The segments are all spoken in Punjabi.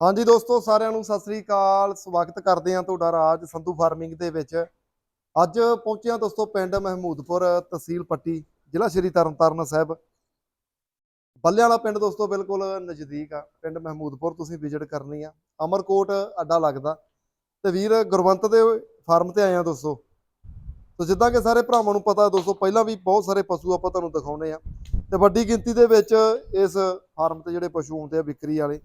ਹਾਂਜੀ ਦੋਸਤੋ, ਸਾਰਿਆਂ ਨੂੰ ਸਤਿ ਸ੍ਰੀ ਅਕਾਲ। ਸਵਾਗਤ ਕਰਦੇ ਹਾਂ ਤੁਹਾਡਾ ਰਾਜ ਸੰਧੂ ਫਾਰਮਿੰਗ ਦੇ ਵਿੱਚ। ਅੱਜ ਪਹੁੰਚੇ ਹਾਂ ਦੋਸਤੋ ਪਿੰਡ ਮਹਿਮੂਦਪੁਰ ਤਹਿਸੀਲ ਪੱਟੀ, ਜ਼ਿਲ੍ਹਾ ਸ਼੍ਰੀ ਤਰਨਤਾਰਨ ਸਾਹਿਬ। ਬੱਲਿਆਂ ਵਾਲਾ ਪਿੰਡ ਦੋਸਤੋ ਬਿਲਕੁਲ ਨਜ਼ਦੀਕ ਆ। ਪਿੰਡ ਮਹਿਮੂਦਪੁਰ, ਤੁਸੀਂ ਵਿਜ਼ਿਟ ਕਰਨੀ ਆ। ਅਮਰਕੋਟ ਅੱਡਾ ਲੱਗਦਾ। ਤੇ ਵੀਰ ਗੁਰਵੰਤ ਦੇ ਫਾਰਮ ਤੇ ਆਏ ਆ ਦੋਸਤੋ। ਤੋ ਜਿੱਦਾਂ ਕਿ ਸਾਰੇ ਭਰਾਵਾਂ ਨੂੰ ਪਤਾ ਦੋਸਤੋ, ਪਹਿਲਾਂ ਵੀ ਬਹੁਤ ਸਾਰੇ ਪਸ਼ੂ ਆਪਾਂ ਤੁਹਾਨੂੰ ਦਿਖਾਉਣੇ ਆ। ਤੇ ਵੱਡੀ ਗਿਣਤੀ ਦੇ ਵਿੱਚ ਇਸ ਫਾਰਮ ਤੇ ਜਿਹੜੇ ਪਸ਼ੂ ਹੁੰਦੇ ਆ, ਵਿਕਰੀ ਵਾਲੇ।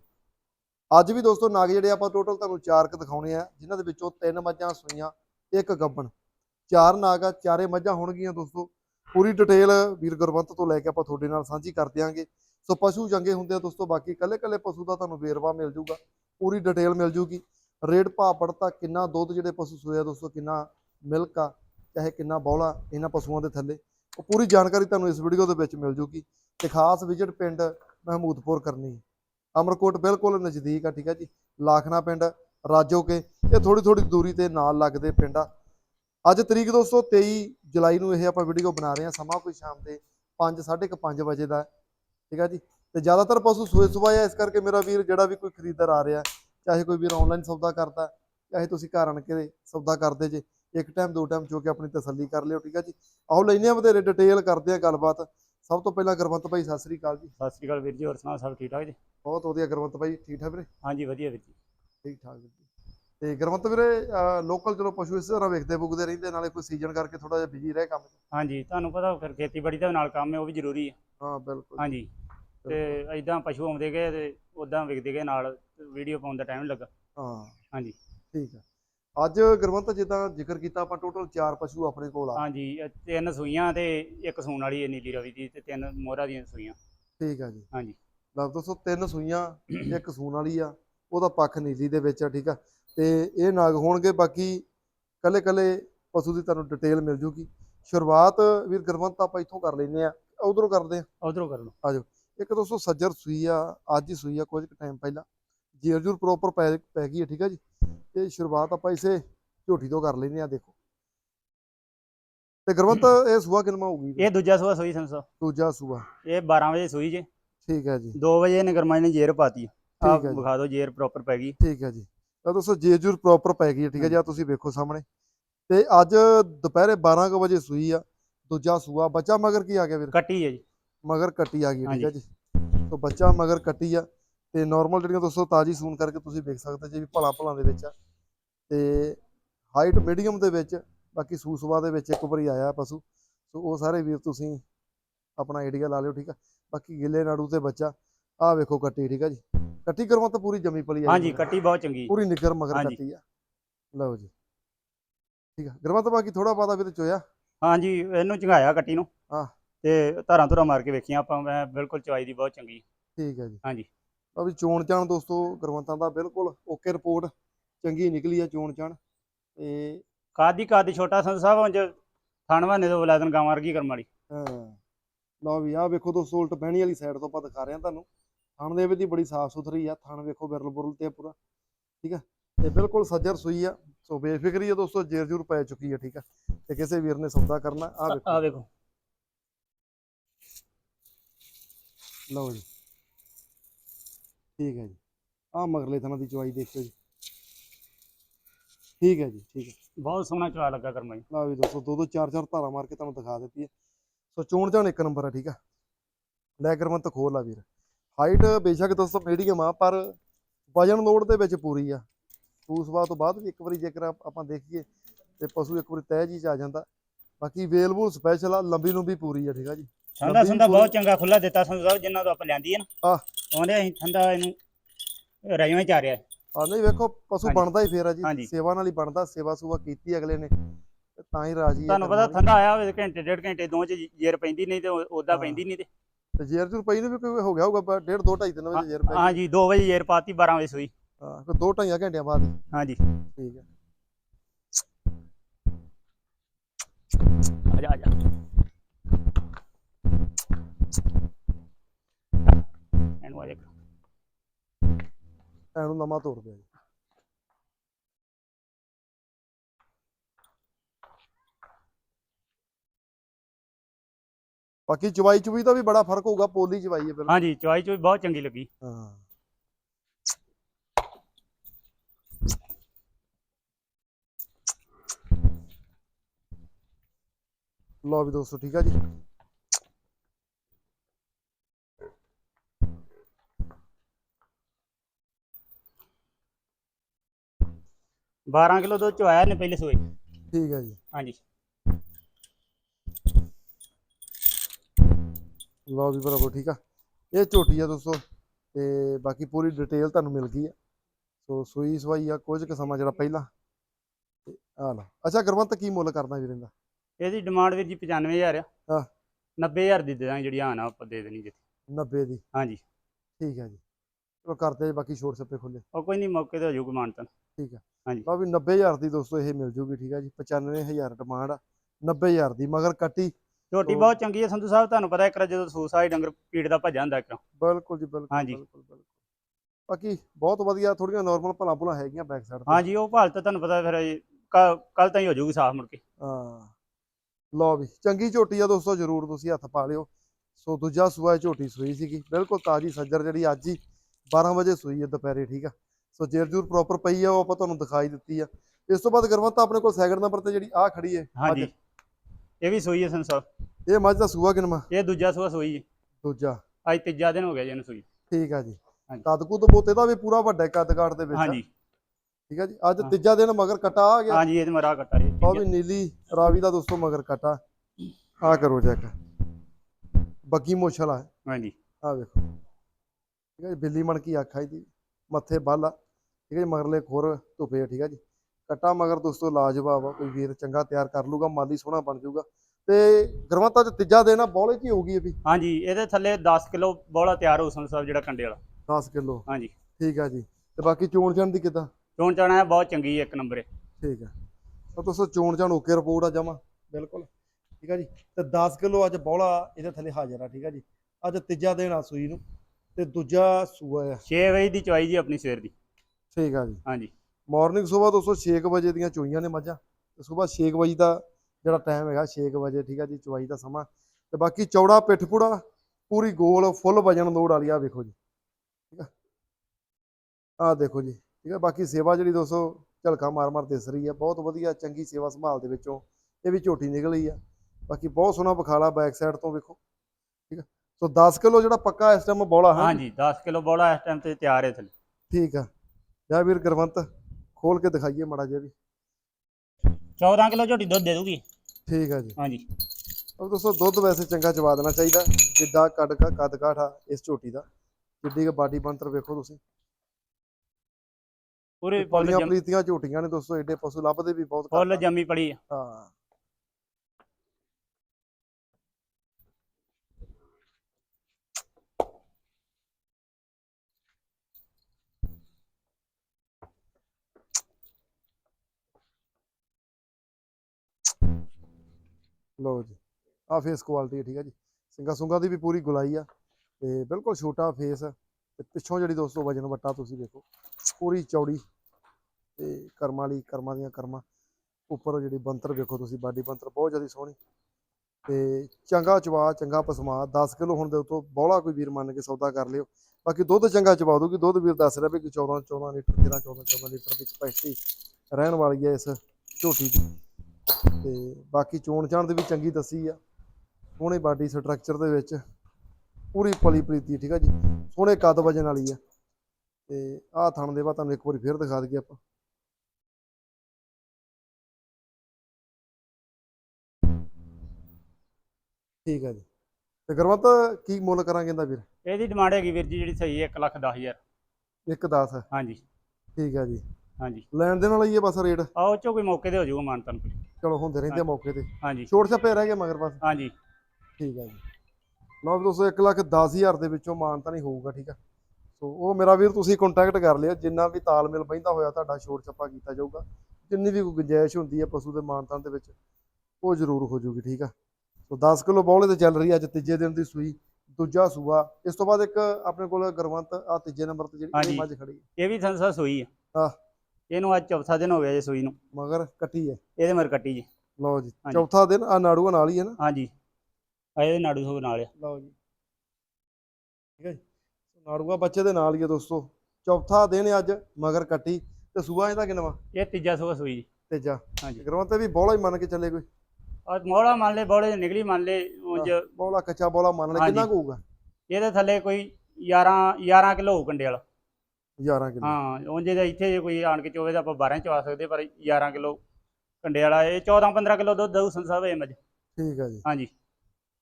ਅੱਜ ਵੀ ਦੋਸਤੋ ਨਾਗ ਜਿਹੜੇ ਆਪਾਂ ਟੋਟਲ ਤੁਹਾਨੂੰ ਚਾਰ ਕ ਦਿਖਾਉਣੇ ਆ, ਜਿਨ੍ਹਾਂ ਦੇ ਵਿੱਚੋਂ ਤਿੰਨ ਮੱਝਾਂ ਸੂਈਆਂ, ਇੱਕ ਗੱਬਣ। ਚਾਰ ਨਾਗ ਆ, ਚਾਰੇ ਮੱਝਾਂ ਹੋਣਗੀਆਂ ਦੋਸਤੋ। ਪੂਰੀ ਡਿਟੇਲ ਵੀਰ ਗੁਰਵੰਤ ਤੋਂ ਲੈ ਕੇ ਆਪਾਂ ਤੁਹਾਡੇ ਨਾਲ ਸਾਂਝੀ ਕਰ ਦਿਆਂਗੇ। ਸੋ ਪਸ਼ੂ ਚੰਗੇ ਹੁੰਦੇ ਆ ਦੋਸਤੋ, ਬਾਕੀ ਕੱਲੇ ਕੱਲੇ ਪਸ਼ੂ ਦਾ ਤੁਹਾਨੂੰ ਵੇਰਵਾ ਮਿਲ ਜੂਗਾ, ਪੂਰੀ ਡਿਟੇਲ ਮਿਲ ਜੂਗੀ। ਰੇਟ ਭਾਅ ਪੜਤਾ, ਕਿੰਨਾ ਦੁੱਧ ਜਿਹੜੇ ਪਸ਼ੂ ਸੂਏ ਆ ਦੋਸਤੋ, ਕਿੰਨਾ ਮਿਲਕ ਆ, ਚਾਹੇ ਕਿੰਨਾ ਬੌਲਾ ਇਹਨਾਂ ਪਸ਼ੂਆਂ ਦੇ ਥੱਲੇ। ਉਹ ਪੂਰੀ ਜਾਣਕਾਰੀ ਤੁਹਾਨੂੰ ਇਸ ਵੀਡੀਓ ਦੇ ਵਿੱਚ ਮਿਲ ਜੂਗੀ ਤੇ ਖਾਸ ਵਿਜ਼ਿਟ ਪਿੰਡ ਮਹਿਮੂਦਪੁਰ ਕਰਨੀ ਅਮਰਕੋਟ ਬਿਲਕੁਲ ਨਜ਼ਦੀਕ ਆ, ਠੀਕ ਆ ਜੀ। ਲਾਖਣਾ ਪਿੰਡ ਰਾਜੋਕੇ ਇਹ ਥੋੜੀ ਥੋੜੀ ਦੂਰੀ ਤੇ ਨਾਲ ਲੱਗਦੇ ਪਿੰਡ ਆ। ਅੱਜ ਤਰੀਕ ਦੋਸਤੋ 23 ਜੁਲਾਈ ਨੂੰ ਇਹ ਆਪਾਂ ਵੀਡੀਓ ਬਣਾ ਰਹੇ ਹਾਂ ਸਮਾਂ ਕੋਈ ਸ਼ਾਮ ਦੇ 5 5:30 ਵਜੇ ਦਾ, ਠੀਕ ਆ ਜੀ। ਤੇ ਜ਼ਿਆਦਾਤਰ ਪਸ਼ੂ ਸੂਏ ਸੁਬਾਹ ਆ, ਇਸ ਕਰਕੇ ਮੇਰਾ ਵੀਰ ਜਿਹੜਾ ਵੀ ਕੋਈ ਖਰੀਦਦਾਰ ਆ ਰਿਹਾ, ਚਾਹੇ ਕੋਈ ਵੀਰ ਆਨਲਾਈਨ ਸੌਦਾ ਕਰਦਾ, ਚਾਹੇ ਤੁਸੀਂ ਘਰ ਆਣ ਕੇ ਸੌਦਾ ਕਰਦੇ ਜੇ, ਇੱਕ ਟਾਈਮ ਦੋ ਟਾਈਮ ਚੋ ਕੇ ਆਪਣੀ ਤਸੱਲੀ ਕਰ ਲਿਓ, ਠੀਕ ਆ ਜੀ। ਆਓ ਲੈਨੇ ਆ, ਵਧੇਰੇ ਡਿਟੇਲ ਕਰਦੇ ਆ ਗੱਲਬਾਤ। ਸਭ ਤੋਂ ਪਹਿਲਾਂ ਗੁਰਵੰਤ ਭਾਈ ਸਤਿ ਸ੍ਰੀ ਅਕਾਲ ਜੀ। ਸਤਿ ਸ਼੍ਰੀ ਅਕਾਲ ਵੀਰ ਜੀ ਹੋਰ ਸੁਣਾਓ ਸਭ ਠੀਕ ਠਾਕ ਜੀ? ਬਹੁਤ ਵਧੀਆ ਗੁਰਵੰਤ ਭਾਈ ਠੀਕ ਠਾਕ ਵੀਰੇ? ਹਾਂਜੀ ਵਧੀਆ ਵੀਰ ਜੀ। ਠੀਕ ਠਾਕ ਵੀਰ ਜੀ। ਤੇ ਗੁਰਵੰਤ ਵੀਰੇ ਲੋਕਲ ਚਲੋ ਪਸ਼ੂ ਇਸੇ ਤਰ੍ਹਾਂ ਵੇਖਦੇ ਬੁੱਕਦੇ ਰਹਿੰਦੇ ਨਾਲੇ ਕੋਈ ਸੀਜ਼ਨ ਕਰਕੇ ਥੋੜਾ ਜਿਹਾ ਬਿਜ਼ੀ ਰਹੇ ਕੰਮ 'ਚ। ਹਾਂਜੀ ਤੁਹਾਨੂੰ ਪਤਾ ਫਿਰ ਖੇਤੀਬਾੜੀ ਦਾ ਨਾਲ ਕੰਮ ਹੈ ਉਹ ਵੀ ਜ਼ਰੂਰੀ ਹੈ। ਹਾਂ ਬਿਲਕੁਲ। ਹਾਂਜੀ ਤੇ ਐਦਾਂ ਪਸ਼ੂ ਆਉਂਦੇ ਗਏ ਤੇ ਉਦਾਂ ਵਿਕਦੇ ਗਏ ਨਾਲ ਵੀਡੀਓ ਪਾਉਣ ਦਾ ਟਾਈਮ ਲੱਗਾ। ਹਾਂ। ਹਾਂਜੀ। ਠੀਕ ਆ। ਅੱਜ ਗੁਰਵੰਤ ਜਿੱਦਾਂ ਜ਼ਿਕਰ ਕੀਤਾ ਆਪਾਂ ਟੋਟਲ 4 ਪਸ਼ੂ ਆਪਣੇ ਕੋਲ ਆ। ਹਾਂਜੀ ਇਹ ਤਿੰਨ ਸੂਈਆਂ ਤੇ ਇੱਕ ਸੂਣ ਵਾਲੀ ਹੈ ਨੀਲੀ ਰਵੀ ਦੀ ਤੇ ਤਿੰਨ ਮੋਹਰਾ ਦੀਆਂ ਸੂਈਆਂ। ਠੀਕ ਆ ਜੀ। ਹਾਂਜੀ। ਲਓ ਦੋਸਤੋ ਤਿੰਨ ਸੂਈਆਂ ਇੱਕ ਸੂਣ ਵਾਲੀ ਆ ਉਹਦਾ ਪੱਖ ਨੀਲੀ ਦੇ ਵਿੱਚ ਆ ਠੀਕ ਆ। ਤੇ ਇਹ ਨਾਗ ਹੋਣਗੇ ਬਾਕੀ ਕੱਲੇ ਕੱਲੇ ਪਸ਼ੂ ਦੀ ਤੁਹਾਨੂੰ ਡਿਟੇਲ ਮਿਲ ਜੂਗੀ। ਸ਼ੁਰੂਆਤ ਵੀਰ ਗੁਰਵੰਤ ਆਪਾਂ ਇੱਥੋਂ ਕਰ ਲੈਨੇ ਆ। ਉਧਰੋਂ ਕਰਦੇ ਆ। ਉਧਰੋਂ ਕਰ ਲਓ। ਇੱਕ ਦੋਸਤੋ ਸੱਜਰ ਸੂਈ ਆ ਅੱਜ ਹੀ ਸੂਈ ਆ ਕੁਝ ਟਾਈਮ ਪਹਿਲਾਂ। ਜੇਰ ਜੂਰ ਪ੍ਰੋਪਰ ਪੈ ਪੈ ਗਈ ਹੈ ਠੀਕ ਆ ਜੀ। ਤੇ ਸ਼ੁਰੂਆਤ ਆਪਾਂ ਇਸੇ ਝੋਟੀ ਤੋਂ ਕਰ ਲੈਨੇ ਆ ਦੇਖੋ। ਤੇ ਗੁਰਵੰਤ ਇਹ ਸੂਆ ਕਿੰਨਾ ਹੋਊਗੀ? ਇਹ ਦੂਜਾ ਸੂਆ ਸੂਈ ਸੰਸੋ। ਦੂਜਾ ਸੂਆ। ਇਹ 12 ਵਜੇ ਸੂਈ ਜੇ। ਠੀਕ ਹੈ ਜੀ। 2 ਵਜੇ ਨੇ ਗਰਮਾਈ ਨੇ ਜੇਰ ਪਾਤੀ। ਆ ਹੈ। ਵਿਖਾ ਦਿਓ ਜੇਰ ਪ੍ਰੋਪਰ ਪੈ ਗਈ। ਠੀਕ ਹੈ ਜੀ। ਤਾਂ ਦੋਸਤੋ ਜੇਰ ਜੂਰ ਪ੍ਰੋਪਰ ਪੈ ਗਈ ਹੈ ਠੀਕ ਹੈ ਜੀ। ਆ ਤੁਸੀਂ ਵੇਖੋ ਸਾਹਮਣੇ। ਤੇ ਅੱਜ ਦੁਪਹਿਰੇ 12 ਕੁ ਵਜੇ ਸੂਈ ਆ ਦੂਜਾ ਸੂਆ। ਬੱਚਾ ਮਗਰ ਕੀ ਆ ਗਿਆ ਵੀਰ? ਕੱਟੀ ਹੈ ਜੀ। ਮਗਰ ਕੱਟੀ ਆ ਗਈ ਠੀਕ ਹੈ ਜੀ। ਸੋ ਬੱਚਾ ਮਗਰ ਕੱਟੀ ਆ। ਤੇ ਨਾਰਮਲ ਜਿਹੜੀਆਂ ਦੋਸਤੋ ਤਾਜੀ ਸੂਨ ਕਰਕੇ ਤੁਸੀਂ ਵੇਖ ਸਕਦੇ ਜੇ ਵੀ ਭਲਾ ਭਲਾ ਦੇ ਵਿੱਚ ਆ। ਤੇ ਹਾਈਟ ਮੀਡੀਅਮ ਦੇ ਵਿੱਚ ਬਾਕੀ ਸੂਸਵਾ ਦੇ ਵਿੱਚ ਇੱਕ ਵਾਰੀ ਆਇਆ ਪਸ਼ੂ। ਸੋ ਉਹ ਸਾਰੇ ਵੀਰ ਤੁਸੀਂ ਆਪਣਾ ਆਈਡੀਆ ਲਾ ਲਿਓ ਠੀਕ ਆ? ਬਾਕੀ ਗਿੱਲੇ ਨਾੜੂ ਤੇ ਬੱਚਾ ਆਹ ਵੇਖੋ ਕੱਟੀ ਠੀਕ ਆ ਜੀ? ਕੱਟੀ ਕਰਵਾ ਤਾਂ ਪੂਰੀ ਜੰਮੀ ਪਲੀ ਆ ਹਾਂਜੀ ਕੱਟੀ ਬਹੁਤ ਚੰਗੀ। ਪੂਰੀ ਨਿੱਗਰ ਮਗਰ। ਕੱਟੀ ਆ। ਲਓ ਜੀ। ਠੀਕ ਆ। ਗਰਮਾ ਤਾਂ ਬਾਕੀ ਥੋੜਾ ਬਾਦਾ ਵੀ ਚੋਇਆ। ਹਾਂਜੀ ਇਹਨੂੰ ਚੰਗਾਇਆ ਕੱਟੀ ਨੂੰ। ਹਾਂ। ਤੇ ਧਾਰਾਂ ਧੁਰਾਂ ਮਾਰ ਕੇ ਵੇਖੀਆਂ ਆਪਾਂ ਮੈਂ ਬਿਲਕੁਲ ਚਵਾਈ ਦੀ ਬਹੁਤ ਚੰਗੀ। ਠੀਕ ਹੈ ਜੀ। ਹਾਂਜੀ। ਆ ਵੀ ਚੋਣ ਚਾਣ ਦੋਸਤੋ ਗਰਵੰਤਾਂ ਦਾ ਬਿਲਕੁਲ ਓਕੇ ਰਿਪੋਰਟ ਚੰਗੀ ਨਿਕਲੀ ਆ ਚੋਣ ਚਾਣ ਤੇ ਕਾਦੀ ਕਾਦੀ ਛੋਟਾ ਸੰਤ ਸਾਹਿਬ ਉਂਝ ਥਾਣਵਾਨੇ ਤੋਂ ਬਲਾਦਨ ਗਾਂ ਵਰਗੀ ਕਰਮ ਵਾਲੀ। ਹਾਂ ਲਓ ਵੀ ਆ ਵੇਖੋ ਦੋਸਤੋ ਉਲਟ ਬਹਿਣੀ ਵਾਲੀ ਸਾਈਡ ਤੋਂ ਆਪਾਂ ਦਿਖਾ ਰਹੇ ਹਾਂ ਤੁਹਾਨੂੰ। ਥਣ ਦੇ ਵਿੱਚ ਦੀ ਬੜੀ ਸਾਫ਼ ਸੁਥਰੀ ਆ ਥਣ ਵੇਖੋ ਬਿਰਲ ਬੁਰਲ ਤੇ ਪੂਰਾ ਠੀਕ ਆ? ਤੇ ਬਿਲਕੁਲ ਸੱਜਰ ਸੂਈ ਆ ਸੋ ਬੇਫਿਕਰੀ ਆ ਦੋਸਤੋ ਜੇਰ ਜੂਰ ਪੈ ਚੁੱਕੀ ਆ ਠੀਕ ਆ? ਤੇ ਕਿਸੇ ਵੀਰ ਨੇ ਸੌਦਾ ਕਰਨਾ ਆ ਵੇਖੋ। ਆ ਵੇਖੋ। ਲਓ ਜੀ। ਠੀਕ ਹੈ ਜੀ। ਆ ਮਗਰਲੇ ਥਣਾ ਦੀ ਚਵਾਈ ਦੇਖਿਓ ਜੀ। ਠੀਕ ਹੈ ਜੀ ਠੀਕ ਹੈ। ਬਹੁਤ ਸੋਹਣਾ ਚਵਾ ਲੱਗਾ ਕਰਮਾ ਜੀ ਲਓ ਵੀ ਦੋਸਤੋ ਦੋ ਦੋ ਚਾਰ ਚਾਰ ਧਾਰਾ ਮਾਰ ਕੇ ਤੁਹਾਨੂੰ ਦਿਖਾ ਦਿੱਤੀ ਹੈ ਸੋ ਚੋਣ ਚਾਣ ਇੱਕ ਨੰਬਰ ਆ ਠੀਕ ਆ। ਲੈ ਕਰਮੰਤ ਖੋਲ ਆ ਵੀਰ। ਹਾਈਟ ਬੇਸ਼ੱਕ ਦੋਸਤੋ ਮੀਡੀਅਮ ਆ ਪਰ ਵਜਨ ਲੋਡ ਦੇ ਵਿੱਚ ਪੂਰੀ ਆ। ਸੂਸਵਾ ਤੋਂ ਬਾਅਦ ਵੀ ਇੱਕ ਵਾਰੀ ਜੇਕਰ ਆਪ- ਦੇਖੀਏ ਤੇ ਪਸ਼ੂ ਇੱਕ ਵਾਰੀ ਤਹਿ ਜੀ ਚ ਆ ਜਾਂਦਾ। ਬਾਕੀ ਵੇਲ ਵੂਲ ਸਪੈਸ਼ਲ ਆ ਲੰਬੀ ਲੰਬੀ ਪੂਰੀ ਆ ਠੀਕ ਆ ਜੀ। ਸੰਦਾ ਪੂਰੀ- ਬਹੁਤ ਚੰਗਾ ਖੁੱਲਾ ਦਿੱਤਾ ਸੰਤ ਸਾਹਿਬ ਜਿੰਨਾ ਤੋਂ ਆਪਾਂ ਲਿਆਂਦੀ ਹੈ ਨਾ। ਆਹ। ਉਹਨੇ ਅਸੀਂ ਠੰਡਾ ਇਹਨੂੰ ਰਾਈਆਂ ਚਾਰਿਆ ਆ ਨਹੀਂ ਵੇਖੋ ਪਸ਼ੂ ਹਾਂਜੀ। ਬਣਦਾ ਹੀ ਫੇਰ ਆ ਜੀ ਹਾਂਜੀ। ਸੇਵਾ ਨਾਲ ਹੀ ਬਣਦਾ ਸੇਵਾ ਸੂਵਾ ਕੀਤੀ ਅਗਲੇ ਨੇ ਤੇ ਤਾਂ ਹੀ ਰਾਜੀ ਆ ਤੁਹਾਨੂੰ ਪਤਾ। ਠੰਡਾ ਆਇਆ ਹੋਵੇ ਘੰਟੇ ਡੇਢ ਘੰਟੇ ਦੋ ਚ ਜੇਰ ਪੈਂਦੀ ਨਹੀਂ ਤੇ ਉਦਾਂ ਹਾਂ। ਪੈਂਦੀ ਨਹੀਂ ਤੇ ਤੇ ਜੇਰ ਜੂਰ ਪਈ ਨੂੰ ਵੀ ਕੋਈ ਹੋ ਗਿਆ ਹੋਊਗਾ ਡੇਢ ਦੋ ਢਾਈ ਤਿੰਨ ਵਜੇ ਜੇਰ ਪੈ ਹਾਂਜੀ 2 ਵਜੇ ਜੇਰ ਪਾਤੀ 12 ਵਜੇ ਸੂਈ ਹਾਂ ਕੋਈ ਦੋ ਢਾਈਆਂ ਘੰਟਿਆਂ ਬਾਅਦ ਹੀ। ਹਾਂਜੀ ਠੀਕ ਹੈ ਆ ਜਾ ਆ ਜਾ ਇਹਨੂੰ ਆਜੇ ਕਰੋ ਇਹਨੂੰ ਨਵਾਂ ਤੋੜ ਦਿਆ ਬਾਕੀ ਚਵਾਈ ਚੁਈ ਦਾ ਵੀ ਬੜਾ ਫ਼ਰਕ ਹੋਊਗਾ ਪੋਲੀ ਚਵਾਈ ਹੈ ਪਹਿਲਾਂ। ਹਾਂਜੀ ਚਵਾਈ ਚੋਈ ਬਹੁਤ ਚੰਗੀ ਲੱਗੀ। ਹਾਂ। ਲਓ ਵੀ ਦੋਸਤੋ ਠੀਕ ਆ ਜੀ। 12 ਕਿਲੋ ਦੁੱਧ ਚਵਾਇਆ ਨੇ ਪਹਿਲੇ ਸੂਏ ਠੀਕ ਹੈ ਜੀ। ਹਾਂਜੀ। ਲਓ ਵੀ ਬਰਾਬਰ ਠੀਕ ਆ। ਇਹ ਝੋਟੀ ਆ ਦੋਸਤੋ ਤੇ ਬਾਕੀ ਪੂਰੀ ਡਿਟੇਲ ਤੁਹਾਨੂੰ ਮਿਲ ਗਈ ਆ। ਸੋ ਸੂਈ ਸਵਾਈ ਆ ਕੁਝ ਕੁ ਸਮਾਂ ਜਿਹੜਾ ਪਹਿਲਾਂ। ਤੇ ਆ ਲਓ। ਅੱਛਾ ਗੁਰਵੰਤ ਕੀ ਮੁੱਲ ਕਰਦਾ ਵੀਰੇ ਦਾ ਇਹਦੀ ਡਿਮਾਂਡ ਵੀਰ ਜੀ 95000 ਆ। ਹਾਂ। 90000 ਦੀ ਦੇ ਦਾਂਗੇ ਜਿਹੜੀ ਆਣਾ ਆਪਾਂ ਦੇ ਦੇਣੀ ਜਿੱਥੇ। 90 ਦੀ। ਹਾਂਜੀ। ਠੀਕ ਹੈ ਜੀ। ਚਲੋ ਕਰਦੇ ਆ, ਬਾਕੀ ਛੋਟ ਸੱਪੇ ਖੁੱਲੇ ਉਹ ਕੋਈ ਨਹੀਂ ਮੌਕੇ ਤੇ ਹੋ ਜਾਊਗਾ ਮਾਨਤਨ ਠੀਕ ਆ। ਹਾਂਜੀ। ਲਓ ਵੀ 90000 ਦੀ ਦੋਸਤੋ ਇਹ ਮਿਲ ਜੂਗੀ ਠੀਕ ਆ ਜੀ। 95000 ਡਿਮਾਂਡ ਆ 90000 ਦੀ ਮਗਰ ਕੱਟੀ। ਝੋਟੀ ਬਹੁਤ ਚੰਗੀ ਹੈ ਸੰਧੂ ਸਾਹਿਬ ਤੁਹਾਨੂੰ ਪਤਾ ਇੱਕ ਜਦੋਂ ਸੂਸਾ ਹੀ ਡੰਗਰ ਪੀੜ ਦਾ ਭੱਜ ਜਾਂਦਾ ਇੱਕ ਬਿਲਕੁਲ ਜੀ ਬਿਲਕੁਲ ਹਾਂਜੀ। ਬਾਕੀ ਬਹੁਤ ਵਧੀਆ ਥੋੜੀਆਂ ਨਾਰਮਲ ਭਲਾ ਭੁਲਾ ਹੈਗੀਆਂ ਬੈਕ ਸਾਈਡ ਤੇ। ਹਾਂਜੀ ਉਹ ਭਾਲ ਤਾਂ ਤੁਹਾਨੂੰ ਪਤਾ ਫਿਰ ਕੱਲ ਤਾਂ ਹੀ ਹੋ ਜਾਊਗੀ ਸਾਫ਼ ਮੁੜ ਕੇ। ਹਾਂ। ਲਓ ਵੀ ਚੰਗੀ ਝੋਟੀ ਆ ਦੋਸਤੋ ਜਰੂਰ ਤੁਸੀਂ ਹੱਥ ਪਾ ਲਿਓ। ਸੋ ਦੂਜਾ ਸੂਆ ਝੋਟੀ ਸੂਈ ਸੀਗੀ। ਬਿਲਕੁਲ ਤਾਜੀ ਸੱਜਰ ਜਿਹੜੀ ਅੱਜ ਹੀ 12 ਵਜੇ ਸੂਈ ਹੈ ਦੁਪਹਿਰੇ ਠੀਕ ਆ। ਸੋ ਜੇਰ ਜੂਰ ਪ੍ਰੋਪਰ ਪਈ ਆ ਉਹ ਆਪਾਂ ਤੁਹਾਨੂੰ ਦਿਖਾਈ ਦਿੱਤੀ ਆ। ਇਸ ਤੋਂ ਬਾਅਦ ਗਰਮਤ ਆਪਣੇ ਕੋਲ ਸੈਕਿੰਡ ਨੰਬਰ ਤੇ ਜਿਹੜੀ ਆ ਖੜੀ ਹੈ ਹਾਂਜੀ। ਇਹ ਵੀ ਸੋਈ ਹੈ ਸਾਹਿਬ ਇਹ ਮੱਝ ਦਾ ਸੂਆ ਕਿਨਮਾ ਇਹ ਦੂਜਾ ਸੂਆ ਸੋਈ ਹੈ ਦੂਜਾ। ਅੱਜ ਤੀਜਾ ਦਿਨ ਹੋ ਗਿਆ ਜੀ ਇਹਨੂੰ ਸੂਈ। ਠੀਕ ਆ ਜੀ। ਹਾਂਜੀ। ਕੱਦ ਕੁੱਦ ਬੋਤੇ ਦਾ ਵੀ ਪੂਰਾ ਵੱਡਾ ਕੱਦ ਕਾਠ ਦੇ ਵਿੱਚ। ਹਾਂਜੀ। ਠੀਕ ਆ ਜੀ। ਅੱਜ। ਤੀਜਾ ਦਿਨ ਮਗਰ ਕਟਾ ਆ ਗਿਆ। ਹਾਂਜੀ ਇਹਦੇ ਮਰਾ ਕੱਟਾ ਜੀ ਉਹ ਵੀ ਨੀਲੀ ਰਾਵੀ ਦਾ ਦੋਸਤੋ ਮਗਰ ਕਟਾ। ਆ ਕਰੋ ਚੈੱਕ ਬੱਗੀ ਮੋਛਲ ਹਾਂਜੀ। ਆ ਵੇਖੋ। ਠੀਕ ਹੈ ਬਿੱਲੀ ਮਣਕੀ ਆਖਾ ਦੀ ਮੱਥੇ ਬੱਲ ਆ। ਠੀਕ ਹੈ ਜੀ ਮਗਰਲੇ ਖੁਰ ਧੁੱਪੇ ਠੀਕ ਹੈ ਜੀ। ਕੱਟਾ ਮਗਰ ਦੋਸਤੋ ਲਾਜਵਾਬ ਆ ਕੋਈ ਵੀਰ ਚੰਗਾ ਤਿਆਰ ਕਰ ਲੂਗਾ ਮਾਲੀ ਸੋਹਣਾ ਬਣ ਜਾਊਗਾ। ਤੇ ਗਰਮਾਤਾ ਚ ਤੀਜਾ ਬੋਲੇ ਚ ਹੀ ਹੋਊਗੀ ਇਹ ਵੀ। ਹਾਂਜੀ ਇਹਦੇ ਥੱਲੇ 10 ਕਿਲੋ ਬੋਲਾ ਤਿਆਰ ਹੋ ਸੰਧੂ ਸਾਹਿਬ ਜਿਹੜਾ ਕੰਡੇ ਵਾਲਾ। 10 ਕਿਲੋ। ਹਾਂਜੀ। ਠੀਕ ਆ ਜੀ। ਤੇ ਬਾਕੀ ਚੋਣ ਚਣ ਦੀ ਕਿਦਾਂ? ਚੋਣ ਚਾਣਾ ਹੈ ਬਹੁਤ ਚੰਗੀ ਹੈ ਇੱਕ ਨੰਬਰ ਹੈ। ਠੀਕ ਆ। ਤਾਂ ਦੋਸਤੋ ਚੋਣ ਚਣ ਓਕੇ ਰਿਪੋਰਟ ਆ ਜਮਾ ਬਿਲਕੁਲ। ਠੀਕ ਆ ਜੀ। ਤੇ 10 ਕਿਲੋ ਅੱਜ ਬੋਲਾ ਇਹਦੇ ਥੱਲੇ ਹਾਜ਼ਰ ਆ ਠੀਕ ਆ ਜੀ। ਅੱਜ ਤੀਜਾ ਆ ਸੂਈ ਨੂੰ ਤੇ ਦੂਜਾ ਸੂਆ ਆ। 6 ਵਜੇ ਦੀ ਚਵਾਈ ਜੀ ਆਪਣੀ ਸਵੇਰ ਦੀ। ਠੀਕ ਆ ਜੀ। ਹਾਂਜੀ। ਮਾਰਨਿੰਗ ਸਵੇਰ ਦੋਸਤੋ 6 ਵਜੇ ਦੀਆਂ ਚੋਈਆਂ ਨੇ ਮੱਝਾਂ। ਤੇ ਸਵੇਰ 6 ਵਜੇ ਦਾ ਜਿਹੜਾ ਟਾਈਮ ਹੈਗਾ 6 ਵਜੇ ਠੀਕ ਆ ਜੀ ਚਵਾਈ ਦਾ ਸਮਾਂ। ਤੇ ਬਾਕੀ ਚੌੜਾ ਪਿੱਠ ਪੂੜਾ ਪੂਰੀ ਗੋਲ ਫੁੱਲ ਵਜਨ ਲੋੜ ਵਾਲੀ ਆ ਵੇਖੋ ਜੀ। ਠੀਕ ਆ? ਆ ਦੇਖੋ ਜੀ ਠੀਕ ਆ? ਬਾਕੀ ਸੇਵਾ ਜਿਹੜੀ ਦੋਸਤੋ ਝਲਕਾ ਮਾਰ ਮਾਰ ਦਿਸ ਰਹੀ ਆ। ਬਹੁਤ ਵਧੀਆ ਚੰਗੀ ਸੇਵਾ ਸੰਭਾਲ ਦੇ ਵਿੱਚੋਂ ਇਹ ਵੀ ਝੋਟੀ ਨਿਕਲੀ ਆ। ਬਾਕੀ ਬਹੁਤ ਸੋਹਣਾ ਬਖਾਲਾ ਬੈਕ ਸਾਈਡ ਤੋਂ ਵੇਖੋ। ਠੀਕ ਆ? ਸੋ 10 ਕਿਲੋ ਜਿਹੜਾ ਪੱਕਾ ਇਸ ਟਾਈਮ ਬੋਲਾ ਹੈ ਹਾਂਜੀ 10 ਕਿਲੋ ਬੋਲਾ ਇਸ ਟਾਈਮ ਤੇ ਤਿਆਰ ਹੈ ਥੱਲੇ ਠੀਕ ਆ। ਜਾ ਵੀਰ ਗੁਰਵੰਤ ਖੋਲ ਕੇ ਦਿਖਾਈਏ ਮੜਾ ਜਿਹਾ ਵੀ। 14 ਕਿਲੋ ਝੋਟੀ ਦੁੱਧ ਦੇ ਦੂਗੀ। ਠੀਕ ਆ ਜੀ। ਹਾਂਜੀ। ਉਹ ਦੋਸਤੋ ਦੁੱਧ ਵੈਸੇ ਚੰਗਾ ਚਵਾ ਦੇਣਾ ਚਾਹੀਦਾ ਜਿੱਦਾਂ ਕੱਦ ਕਾ ਕੱਦ ਕਾਠ ਆ ਇਸ ਝੋਟੀ ਦਾ। ਜਿੱਡੀ ਕੁ ਬਾਡੀ ਬੰਤਰ ਵੇਖੋ ਤੁਸੀਂ। ਪੂਰੇ ਫੁੱਲ ਪਲੀਆਂ ਪਲੀਤੀਆਂ ਝੋਟੀਆਂ ਨੇ ਦੋਸਤੋ ਏਡੇ ਪਸ਼ੂ ਲੱਭਦੇ ਵੀ ਬਹੁਤ ਫੁੱਲ ਘੱਟ ਆ। ਜੰਮੀ ਪੜੀ ਆ। ਹਾਂ। ਲਓ ਜੀ ਆ ਫੇਸ ਕੁਆਲਿਟੀ ਹੈ, ਠੀਕ ਹੈ ਜੀ। ਸਿੰਗਾ ਸੁੰਗਾ ਦੀ ਵੀ ਪੂਰੀ ਗੁਲਾਈ ਆ ਤੇ ਬਿਲਕੁਲ ਛੋਟਾ ਫੇਸ ਤੇ ਪਿੱਛੋਂ ਜਿਹੜੀ ਦੋਸਤੋ ਵਜਨ ਵੱਟਾ ਤੁਸੀਂ ਦੇਖੋ ਪੂਰੀ ਚੌੜੀ ਤੇ ਕਰਮਾਂ ਲਈ, ਕਰਮਾਂ ਦੀਆਂ ਕਰਮਾਂ। ਉੱਪਰ ਜਿਹੜੀ ਬੰਤਰ ਵੇਖੋ ਤੁਸੀਂ, ਬਾਡੀ ਬੰਤਰ ਬਹੁਤ ਜ਼ਿਆਦਾ ਸੋਹਣੀ। ਤੇ ਚੰਗਾ ਚਵਾ ਚੰਗਾ ਪਸਮਾ 10 ਕਿਲੋ ਹੁਣ ਦੇ ਉਤੋਂ ਬੋਲਾ ਕੋਈ ਵੀਰ ਮੰਨ ਕੇ ਸੌਦਾ ਕਰ ਲਿਓ। ਬਾਕੀ ਦੁੱਧ ਚੰਗਾ ਚਵਾ ਦੂਗੀ ਦੁੱਧ ਵੀਰ ਦੱਸ ਰਿਹਾ ਵੀ ਕਿ 14 14 ਲੀਟਰ 13 14 14 ਲੀਟਰ ਦੀ ਕਪੈਸਿਟੀ ਰਹਿਣ ਵਾਲੀ ਹੈ ਇਸ ਝੋਟੀ ਦੀ। ਤੇ ਬਾਕੀ ਚੋਣ ਚਾਣ ਦੀ ਵੀ ਚੰਗੀ ਦੱਸੀ ਆ। ਸੋਹਣੇ ਬਾਡੀ ਸਟਰਕਚਰ ਦੇ ਵਿੱਚ। ਪੂਰੀ ਪਲੀ ਪ੍ਰੀਤੀ ਠੀਕ ਆ ਜੀ? ਸੋਹਣੇ ਕੱਦ ਵਜਨ ਵਾਲੀ ਆ। ਤੇ ਆਹ ਥਣ ਦੇ ਬਾ ਤੁਹਾਨੂੰ ਇੱਕ ਵਾਰੀ ਫੇਰ ਦਿਖਾ ਦਈਏ ਆਪਾਂ। ਠੀਕ ਹੈ ਜੀ। ਤੇ ਗਰਮਤ ਕੀ ਮੁੱਲ ਕਰਾਂਗੇ ਇਹਦਾ ਵੀਰ? ਇਹਦੀ ਡਿਮਾਂਡ ਹੈਗੀ ਵੀਰ ਜੀ ਜਿਹੜੀ ਸਹੀ ਹੈ 1 ਲੱਖ 10000 ਇੱਕ 10 ਹਾਂਜੀ। ਠੀਕ ਹੈ ਜੀ। ਹਾਂਜੀ। ਲੈਣ ਦੇਣ ਵਾਲਾ ਹੀ ਹੈ ਬਸ ਰੇਟ? ਆਓ ਚੋ ਕੋਈ ਮੌਕੇ ਤੇ ਹੋ ਜਾਊਗਾ ਮਾਨਤਨ ਕੋਈ ਚਲੋ ਹੁੰਦੇ ਰਹਿੰਦੇ ਆ ਮੌਕੇ ਤੇ। ਹਾਂਜੀ। ਛੋਟ ਛੱਪੇ ਰਹਿ ਗਏ ਮਗਰ ਬਸ? ਹਾਂਜੀ। ਠੀਕ ਹੈ ਜੀ। ਲਓ ਵੀ ਦੋਸਤੋ 1 ਲੱਖ 10000 ਦੇ ਵਿੱਚੋਂ ਮਾਨ ਤਾਂ ਨਹੀਂ ਹੋਊਗਾ ਠੀਕ ਆ? ਸੋ ਉਹ ਮੇਰਾ ਵੀਰ ਤੁਸੀਂ ਕੰਟੈਕਟ ਕਰ ਲਿਓ। ਜਿੰਨਾ ਵੀ ਤਾਲਮੇਲ ਬਹਿੰਦਾ ਹੋਇਆ ਤੁਹਾਡਾ ਛੋਟ ਛੱਪਾ ਕੀਤਾ ਜਾਊਗਾ। ਜਿੰਨੀ ਵੀ ਕੋਈ ਗੁੰਜਾਇਸ਼ ਹੁੰਦੀ ਹੈ ਪਸ਼ੂ ਦੇ ਮਾਨਤਾਨ ਦੇ ਵਿੱਚ ਉਹ ਜ਼ਰੂਰ ਹੋ ਜਾਊਗੀ ਠੀਕ ਆ? ਸੋ 10 ਕਿਲੋ ਬੌਲੇ ਤੇ ਚੱਲ ਰਹੀ ਅੱਜ ਤੀਜੇ ਦਿਨ ਦੀ ਸੂਈ ਦੂਜਾ ਸੂਆ। ਇਸ ਤੋਂ ਬਾਅਦ ਇੱਕ ਆਪਣੇ ਕੋਲ ਗਰਵੰਤ ਆ ਤੀਜੇ ਨੰਬਰ ਤੇ ਜਿਹੜੀ ਮੱਝ ਖੜੀ ਹੈ। ਇਹ ਵੀ ਸੰਸਾ ਸੋਈ ਆ। ਹਾਂ। ਇਹਨੂੰ ਅੱਜ ਚੌਥਾ ਦਿਨ ਹੋ ਗਿਆ ਜੀ ਸੂਈ ਨੂੰ। ਮਗਰ ਕੱਟੀ ਹੈ। ਇਹਦੇ ਮਰ ਕੱਟੀ ਜੀ। ਲਓ ਜੀ ਹਾਂਜੀ। ਚੌਥਾ ਦਿਨ ਆ ਨਾੜੂਆ ਨਾਲ ਹੀ ਹੈ ਨਾ? ਹਾਂਜੀ। ਆ ਇਹਦੇ ਨਾੜੂ ਸੋ ਨਾਲ ਆ। ਲਓ ਜੀ। ਠੀਕ ਹੈ ਜੀ। ਨਾੜੂਆ ਬੱਚੇ ਦੇ ਨਾਲ ਹੀ ਹੈ ਦੋਸਤੋ। ਚੌਥਾ ਦਿਨ ਹੈ ਅੱਜ ਮਗਰ ਕੱਟੀ। ਤੇ ਸੂਆ ਇਹਦਾ ਕਿੰਨਵਾ ਇਹ ਤੀਜਾ ਸੂਆ ਸੂਈ ਜੀ। ਤੇਜਾ। ਹਾਂਜੀ। ਗਰਵੰਤ ਵੀ ਬੋਲਾ ਹੀ ਮੰਨ ਕੇ ਚੱਲੇ ਕੋਈ। ਆ ਮੋੜਾ ਮੰਨ ਲੈ ਬੋਲੇ ਨਿਕਲੀ ਮੰਨ ਲੈ ਉਂਝ ਬੋਲਾ ਕੱਚਾ ਬੋਲਾ ਮੰਨ ਲੈ ਹਾਂਜੀ। ਕਿੰਨਾ ਕੁ ਹੋਊਗਾ? ਇਹਦੇ ਥੱਲੇ ਕੋਈ 11 11 ਕਿਲੋ ਹੋਊ ਕੰਡੇ ਵਾਲਾ। 11 ਕਿਲੋ। ਹਾਂ ਉਂਝ ਜੇ ਇੱਥੇ ਜੇ ਕੋਈ ਆਣ ਕੇ ਚੋਵੇ ਤਾਂ ਆਪਾਂ 12 ਚਵਾ ਸਕਦੇ ਪਰ 11 ਕਿਲੋ ਕੰਡੇ ਵਾਲਾ ਇਹ 14 15 ਕਿਲੋ ਦੁੱਧ ਦਊ ਸੰਸਾਬ ਇਹ ਮੱਝ। ਠੀਕ ਹੈ ਜੀ। ਹਾਂਜੀ।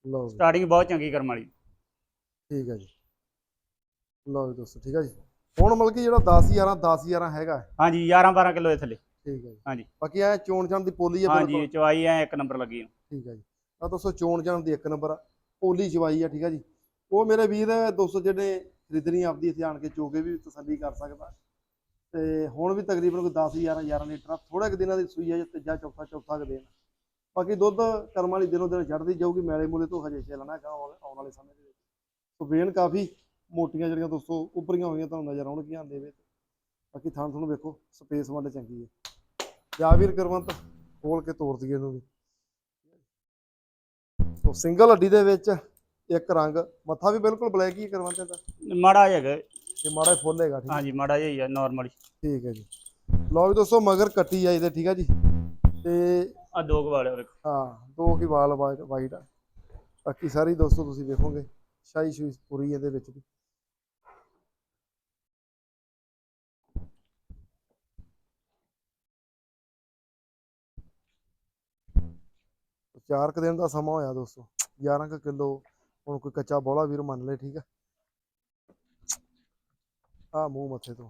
ਲਓ ਜੀ। ਸਟਾਰਟਿੰਗ ਬਹੁਤ ਚੰਗੀ ਕਰਮ ਵਾਲੀ। ਠੀਕ ਹੈ ਜੀ। ਲਓ ਜੀ ਦੋਸਤੋ ਠੀਕ ਹੈ ਜੀ। ਹੁਣ ਮਤਲਬ ਕਿ ਜਿਹੜਾ 10 11 10 11 ਹੈਗਾ ਹੈ, ਹਾਂਜੀ 11 12 ਕਿਲੋ ਦੇ ਥੱਲੇ। ਠੀਕ ਹੈ ਜੀ। ਹਾਂਜੀ। ਬਾਕੀ ਐ ਚੋਣ ਜਾਣ ਦੀ ਪੋਲੀ ਹੈ ਹਾਂਜੀ ਚਵਾਈ ਐ ਇੱਕ ਨੰਬਰ ਲੱਗੀ ਠੀਕ ਹੈ ਜੀ। ਆ ਦੋਸਤੋ ਚੋਣ ਜਾਣ ਦੀ ਇੱਕ ਨੰਬਰ ਆ। ਪੋਲੀ ਚਵਾਈ ਆ ਠੀਕ ਹੈ ਜੀ। ਉਹ ਮੇਰੇ ਵੀਰ ਦੋਸਤੋ ਜਿਹੜੇ ਖਰੀਦਣੀ ਆਪਦੀ ਇੱਥੇ ਆਣ ਕੇ ਚੋਗੇ ਵੀ ਤਸੱਲੀ ਕਰ ਸਕਦਾ। ਤੇ ਹੁਣ ਵੀ ਤਕਰੀਬਨ ਕੋਈ 10 11 11 ਲੀਟਰ ਥੋੜੇ ਕੁ ਦਿਨਾਂ ਦੀ ਸੂਈ ਹੈ ਜਾਂ ਤੀਜਾ, ਚੌਥਾ ਚੌਥਾ ਕੁ ਦਿਨ। ਬਾਕੀ ਦੁੱਧ ਕਰਮ ਵਾਲੀ ਦਿਨੋਂ ਦਿਨ ਚੜਦੀ ਜਾਊਗੀ, ਮੈਲੇ ਮੂਲੇ ਤੋਂ ਹਜੇ ਚੱਲਣਾ ਹੈਗਾ ਆਉਣ ਵਾਲੇ ਸਮੇਂ ਦੇ ਵਿੱਚ। ਸੋ ਵੇਣ ਕਾਫੀ ਮੋਟੀਆਂ ਜਿਹੜੀਆਂ ਦੋਸਤੋ ਉੱਭਰੀਆਂ ਹੋਈਆਂ, ਤੁਹਾਨੂੰ ਨਜ਼ਰ ਆਉਣਗੀਆਂ ਦੇ ਵਿੱਚ ਬਾਕੀ ਥਾਂ ਤੁਹਾਨੂੰ ਵੇਖੋ, ਸਪੇਸ ਵਾਲੇ ਚੰਗੀ ਹੈ। ਜਾ ਵੀਰ ਕਰਵੰਤ ਖੋਲ ਕੇ ਤੋੜ ਦਈਏ ਇਹਨੂੰ ਵੀ। ਸੋ ਸਿੰਗਲ ਹੱਡੀ ਦੇ ਵਿੱਚ ਇੱਕ ਰੰਗ ਮੱਥਾ ਵੀ ਬਿਲਕੁਲ ਬਲੈਕ ਹੀ ਕਰਵਾਉਂਦੇ ਦਾ ਮਾੜਾ ਜਿਹਾ ਹੈਗਾ। ਤੇ ਮਾੜਾ ਜਿਹਾ ਫੁੱਲ ਹੈਗਾ ਠੀਕ ਹੈ। ਹਾਂਜੀ ਮਾੜਾ ਜਿਹਾ ਹੀ ਆ ਨਾਰਮਲੀ ਠੀਕ ਹੈ ਜੀ। ਲਓ ਵੀ ਦੋਸਤੋ ਮਗਰ ਕੱਟੀ ਆ ਇਹਦੇ ਠੀਕ ਹੈ ਜੀ। ਤੇ ਆ ਦੋ ਵਾਲੇ ਵੇਖੋ ਹਾਂ ਦੋ ਕੀ ਵਾਲ ਵਾਈਟ ਆ। ਬਾਕੀ ਸਾਰੀ ਦੋਸਤੋ ਤੁਸੀਂ ਵੇਖੋਗੇ ਸ਼ਾਹੀ ਸ਼ੂਈ ਪੂਰੀ ਇਹਦੇ ਵਿੱਚ ਵੀ। ਚਾਰ ਕੁ ਦਿਨ ਦਾ ਸਮਾਂ ਹੋਇਆ ਦੋਸਤੋ 11 ਕੁ ਕਿਲੋ ਹੁਣ ਕੋਈ ਕੱਚਾ ਬੋਲਾ ਵੀਰ ਮੰਨ ਲੈ ਠੀਕ ਆ? ਆ ਮੂੰਹ ਮੱਥੇ ਤੋਂ।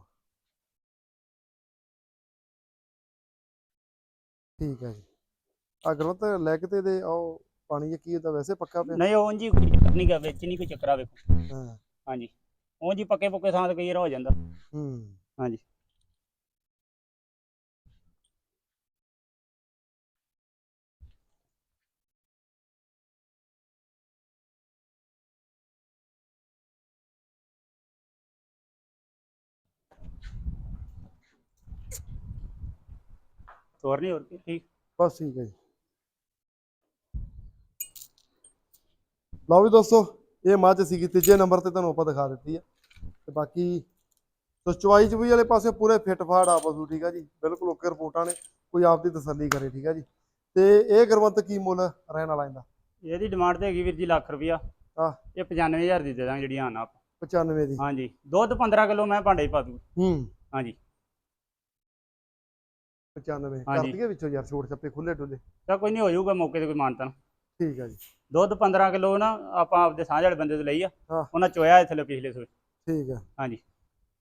ਠੀਕ ਹੈ ਜੀ। ਅਗਰ ਤਾਂ ਲੈ ਕੇ ਤੇ ਦੇ ਆਓ ਪਾਣੀ ਕੀ ਹੁੰਦਾ ਵੈਸੇ ਪੱਕਾ ਪਿਆ? ਨਹੀਂ ਉਂਝ ਹੀ ਕੋਈ ਚੱਕਰ ਨਹੀਂ ਗਾ ਵਿੱਚ ਨਹੀਂ ਕੋਈ ਚੱਕਰਾ ਵੇਖੋ। ਹਾਂ। ਹਾਂਜੀ। ਉਂਝ ਹੀ ਪੱਕੇ ਪੁੱਕੇ ਥਾਂ ਤੇ ਕਈ ਵਾਰ ਹੋ ਜਾਂਦਾ। ਹੂੰ। ਹਾਂਜੀ। ਹੋਰ ਨਹੀਂ ਹੋਰ ਕੀ ਠੀਕ? ਬਸ ਠੀਕ ਹੈ ਜੀ। ਲਓ ਵੀ ਦੋਸਤੋ ਇਹ ਮੱਝ ਸੀਗੀ ਤੀਜੇ ਨੰਬਰ ਤੇ ਤੁਹਾਨੂੰ ਆਪਾਂ ਦਿਖਾ ਦਿੱਤੀ ਹੈ ਤੇ ਬਾਕੀ ਸੋ ਚਵਾਈ ਚਵੀ ਵਾਲੇ ਪਾਸੇ ਪੂਰੇ ਫਿੱਟ ਫਾੜ ਆ ਪਸ਼ੂ ਠੀਕ ਆ ਜੀ? ਬਿਲਕੁਲ ਓਕੇ ਰਿਪੋਰਟਾਂ ਨੇ ਕੋਈ ਆਪਦੀ ਤਸੱਲੀ ਕਰੇ ਠੀਕ ਆ ਜੀ? ਤੇ ਇਹ ਗੁਰਵੰਤ ਕੀ ਮੁੱਲ ਰਹਿਣ ਵਾਲਾ ਇਹਦਾ? ਇਹਦੀ ਡਿਮਾਂਡ ਤੇ ਹੈਗੀ ਵੀਰ ਜੀ ਲੱਖ ਰੁਪਿਆ ਆਹ। ਇਹ 95000 ਦੀ ਦੇ ਦਾਂਗੇ ਜਿਹੜੀਆਂ ਹਨ ਆਪ। 95 ਦੀ। ਹਾਂਜੀ। ਦੁੱਧ 15 ਕਿਲੋ ਮੈਂ ਭਾਂਡੇ ਪਾ ਦੂੰ ਹੂੰ। ਹਾਂਜੀ। 95 ਕਰ ਹਾਂਜੀ। ਵਿੱਚੋਂ ਯਾਰ ਛੋਟ ਛੱਪੇ ਖੁੱਲੇ ਡੁੱਲੇ। ਤਾਂ ਕੋਈ ਨਹੀਂ ਹੋ ਜਾਊਗਾ ਮੌਕੇ ਤੇ ਕੋਈ ਮਾਨਤਾ ਠੀਕ ਆ ਜੀ। ਦੁੱਧ 15 ਕਿਲੋ ਨਾ ਆਪਾਂ ਆਪਦੇ ਸਾਂਝ ਵਾਲੇ ਬੰਦੇ ਤੋਂ ਲਈ ਆ। ਹਾਂ। ਉਹਨਾਂ ਚੋਇਆ ਇੱਥੇ ਪਿਛਲੇ ਸਵੇ ਠੀਕ ਆ। ਹਾਂਜੀ।